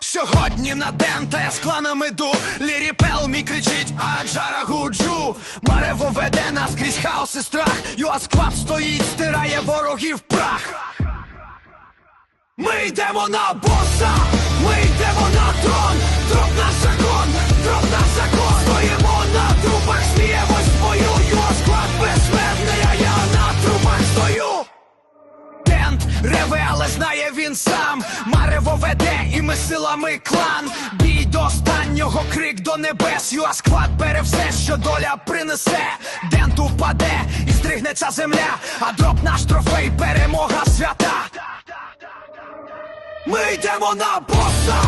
Сьогодні на дента я з кланом іду Ліріпел мій кричить, а Джара гуджу! Марево веде нас крізь хаос і страх. Юасквад стоїть, стирає ворогів прах. Ми йдемо на боса, ми йдемо він сам. Марево веде, і ми силами клан. Бій до останнього, крик до небес. Юа склад бере все, що доля принесе. Дент упаде і стригнеться земля. А дроп наш трофей, перемога свята. Ми йдемо на боса,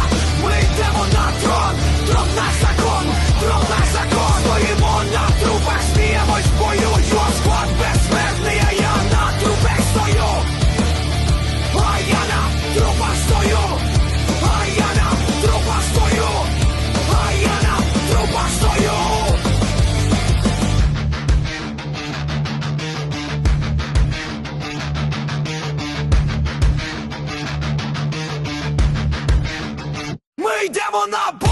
Ми йдемо на бой!